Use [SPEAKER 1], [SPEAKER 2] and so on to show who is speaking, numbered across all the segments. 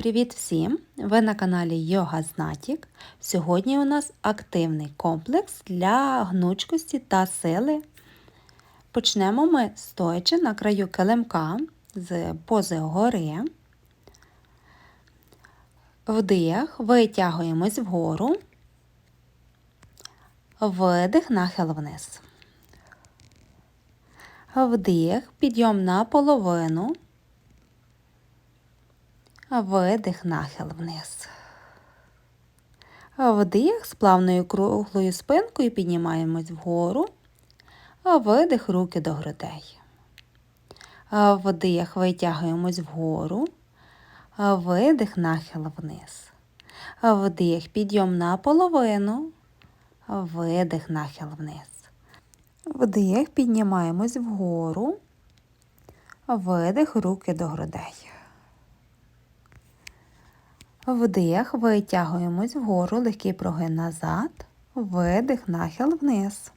[SPEAKER 1] Привіт всім! Ви на каналі Йога Знатік. Сьогодні у нас активний комплекс для гнучкості та сили. Почнемо ми стоячи на краю килимка з пози гори. Вдих, витягуємось вгору, видих, нахил вниз. Вдих, підйом на половину. Видих, нахил вниз. Вдих з плавною круглою спинкою піднімаємось вгору. Видих руки до грудей. Вдих витягуємось вгору. Видих, нахил вниз. Вдих, підйом на половину. Видих, нахил вниз. Вдих, піднімаємось вгору. Видих руки до грудей. Вдих, витягуємось вгору, легкий прогин назад, видих, нахил вниз.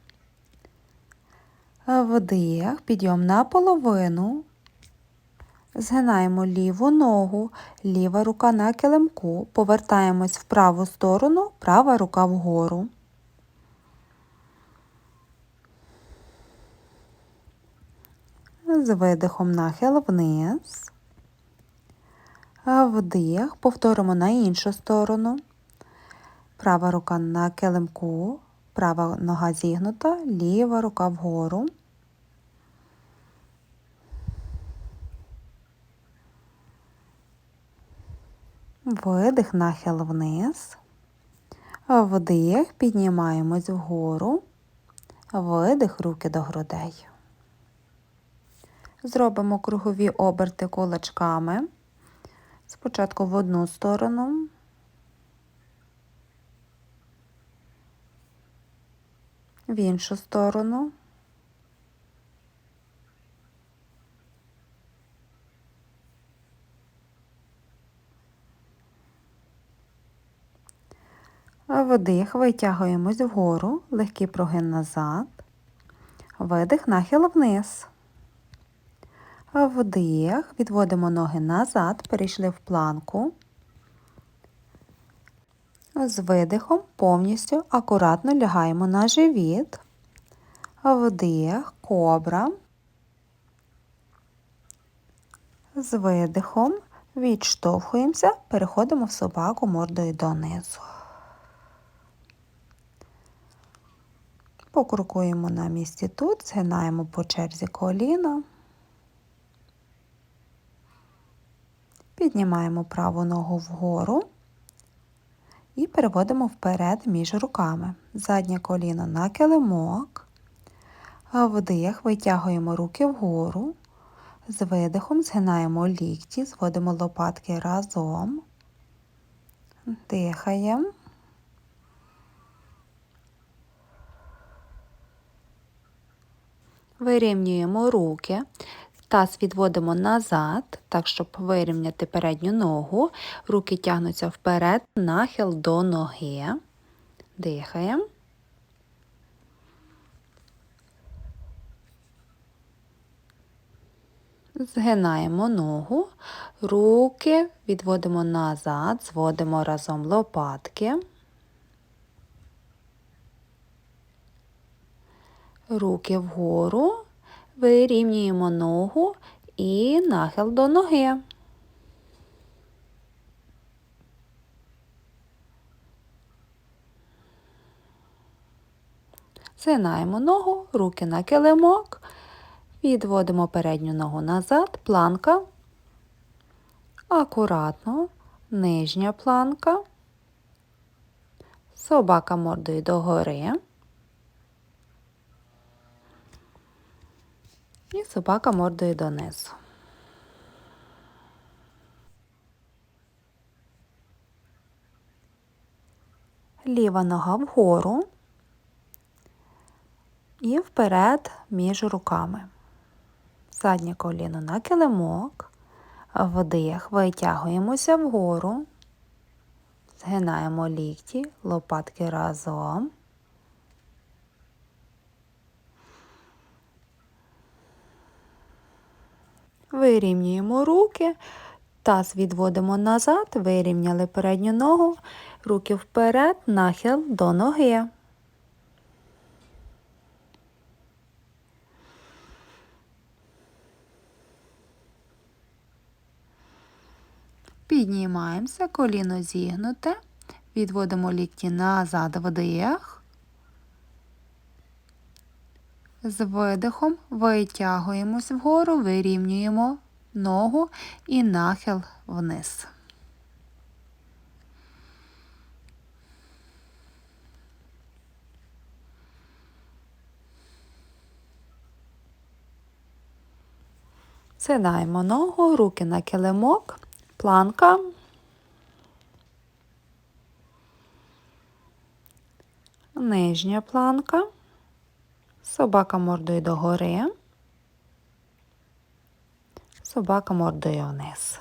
[SPEAKER 1] Вдих, підйом на половину. Згинаємо ліву ногу, ліва рука на килимку, повертаємось в праву сторону, права рука вгору. З видихом нахил вниз. Вдих, повторимо на іншу сторону. Права рука на килимку, права нога зігнута, ліва рука вгору. Видих, нахил вниз. Вдих, піднімаємось вгору. Видих руки до грудей. Зробимо кругові оберти кулачками. Спочатку в одну сторону. В іншу сторону. Вдих, витягуємось вгору, легкий прогин назад, видих, нахил вниз. Вдих, відводимо ноги назад, перейшли в планку. З видихом повністю акуратно лягаємо на живіт. Вдих, кобра. З видихом відштовхуємося, переходимо в собаку мордою донизу. Покрукуємо на місці тут, згинаємо по черзі коліна. Піднімаємо праву ногу вгору і переводимо вперед між руками. Заднє коліно на килимок. Вдих, витягуємо руки вгору. З видихом згинаємо лікті, зводимо лопатки разом. Дихаємо. Вирівнюємо руки. Таз відводимо назад, так, щоб вирівняти передню ногу. Руки тягнуться вперед, нахил до ноги. Дихаємо. Згинаємо ногу, руки відводимо назад, зводимо разом лопатки. Руки вгору, Вирівнюємо ногу і нахил до ноги. Згинаємо ногу, руки на килимок, відводимо передню ногу назад, планка, акуратно, нижня планка, собака мордою догори. Собака мордою донизу. Ліва нога вгору і вперед між руками. Заднє коліно на килимок, вдих, витягуємося вгору, згинаємо лікті, лопатки разом. Вирівнюємо руки, Таз відводимо назад, вирівняли передню ногу, руки вперед, нахил до ноги. Піднімаємося, коліно зігнуте, відводимо лікті назад вдих. З видихом витягуємось вгору, вирівнюємо ногу і нахил вниз. Сидаємо ногу, руки на килимок, планка. Нижня планка, собака мордою догори, собака мордою вниз.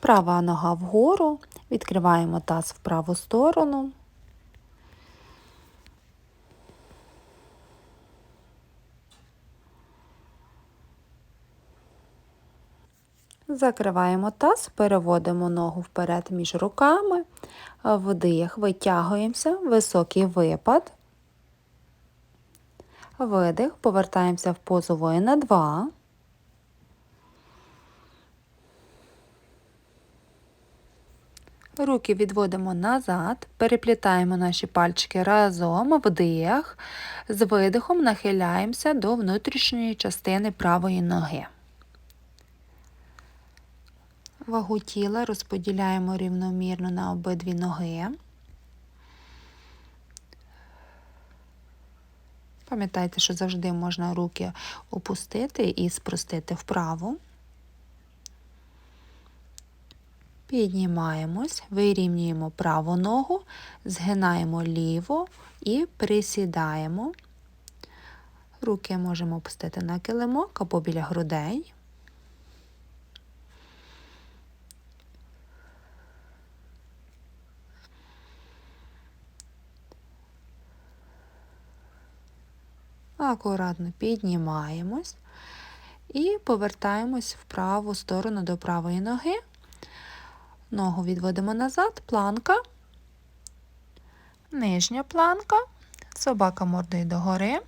[SPEAKER 1] Права нога вгору, відкриваємо таз в праву сторону. Закриваємо таз, переводимо ногу вперед між руками, вдих, витягуємося, високий випад. Видих, повертаємося в позу воїна 2. Руки відводимо назад, переплітаємо наші пальчики разом, вдих, з видихом нахиляємося до внутрішньої частини правої ноги. Вагу тіла розподіляємо рівномірно на обидві ноги. Пам'ятайте, що завжди можна руки опустити і спростити вправо. Піднімаємось, вирівнюємо праву ногу, згинаємо ліву і присідаємо. Руки можемо опустити на килимок або біля грудей. Акуратно піднімаємось і повертаємось в праву сторону до правої ноги. Ногу відводимо назад, планка, нижня планка, собака мордою догори,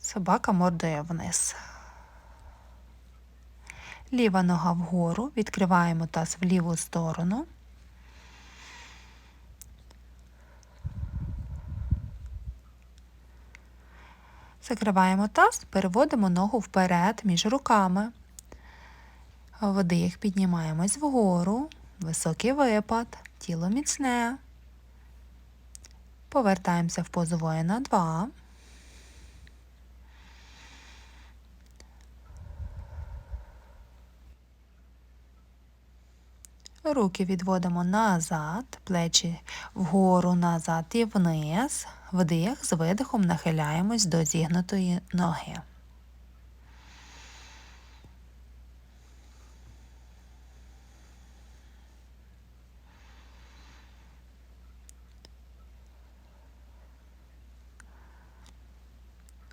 [SPEAKER 1] собака мордою вниз. Ліва нога вгору, відкриваємо таз в ліву сторону. Закриваємо таз, переводимо ногу вперед між руками. Вдих, піднімаємось вгору, високий випад, тіло міцне. Повертаємося в позу воїна 2. Руки відводимо назад, плечі вгору, назад і вниз. Вдих, з видихом нахиляємось до зігнутої ноги.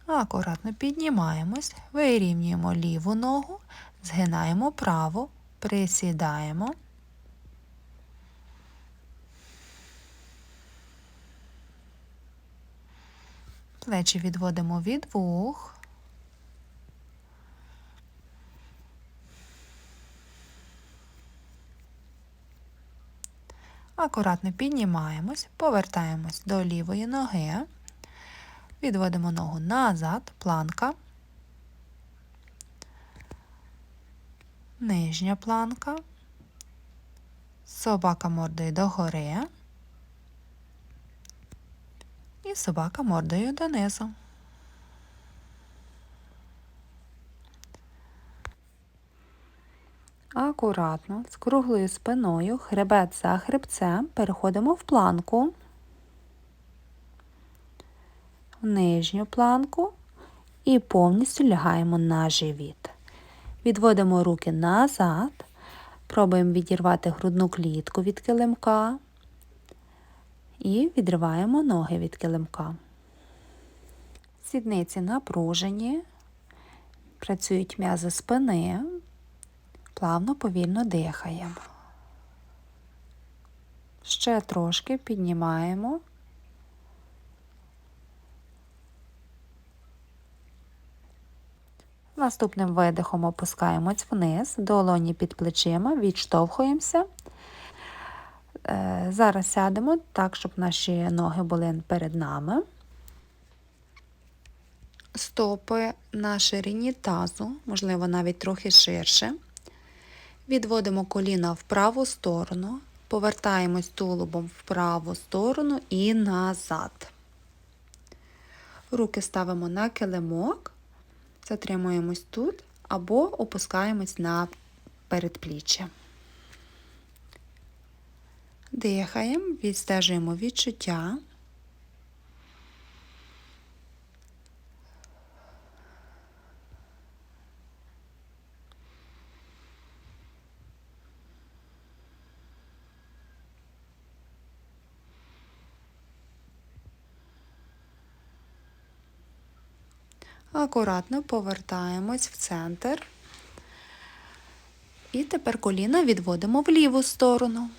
[SPEAKER 1] Акуратно піднімаємось, вирівнюємо ліву ногу, згинаємо праву, присідаємо. Плечі відводимо від вух. Акуратно піднімаємось, повертаємось до лівої ноги, відводимо ногу назад, планка, нижня планка, собака мордою догори і собака мордою донизу. Акуратно, з круглою спиною, хребет за хребцем, переходимо в планку, в нижню планку і повністю лягаємо на живіт. Відводимо руки назад, пробуємо відірвати грудну клітку від килимка і відриваємо ноги від килимка. Сідниці напружені, працюють м'язи спини, плавно, повільно дихаємо. Ще трошки піднімаємо. Наступним видихом опускаємось вниз, долоні під плечима, відштовхуємося. Е, Зараз сядемо так, щоб наші ноги були перед нами. Стопи на ширині тазу, можливо, навіть трохи ширше. Відводимо коліна в праву сторону, повертаємось тулубом в праву сторону і назад. Руки ставимо на килимок, затримуємось тут або опускаємось на передпліччя. Дихаємо, відстежуємо відчуття. Акуратно повертаємось в центр. І тепер коліна відводимо в ліву сторону.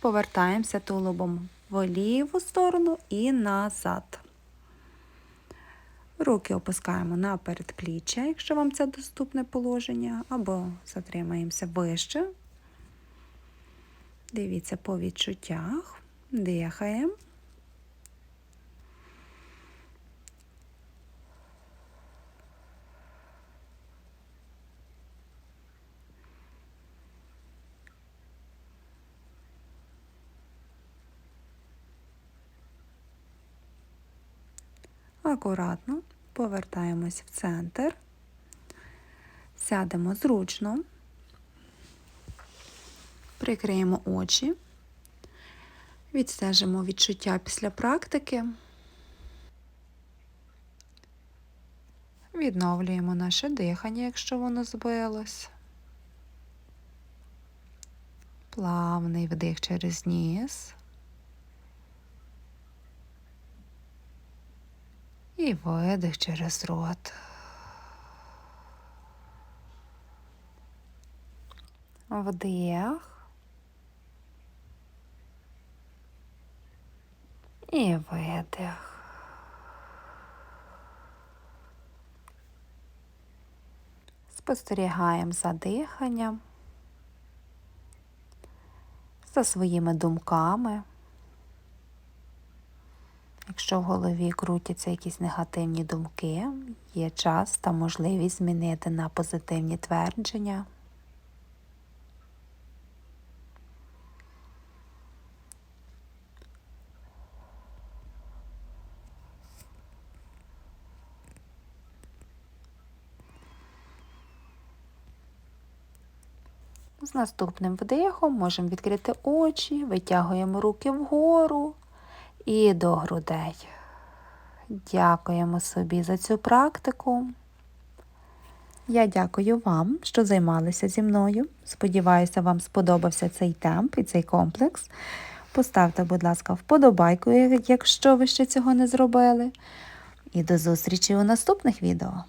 [SPEAKER 1] Повертаємося тулубом в ліву сторону і назад. Руки опускаємо на передпліччя, якщо вам це доступне положення, або затримаємося вище. Дивіться по відчуттях, дихаємо. Акуратно повертаємось в центр, сядемо зручно, прикриємо очі, відстежимо відчуття після практики, відновлюємо наше дихання, якщо воно збилось. Плавний вдих через ніс. І видих через рот. Вдих. І видих. Спостерігаємо за диханням, за своїми думками. Якщо в голові крутяться якісь негативні думки, є час та можливість змінити на позитивні твердження. З наступним вдихом можемо відкрити очі, витягуємо руки вгору і до грудей. Дякуємо собі за цю практику. Я дякую вам, що займалися зі мною. Сподіваюся, вам сподобався цей темп і цей комплекс. Поставте, будь ласка, вподобайку, якщо ви ще цього не зробили. І до зустрічі у наступних відео.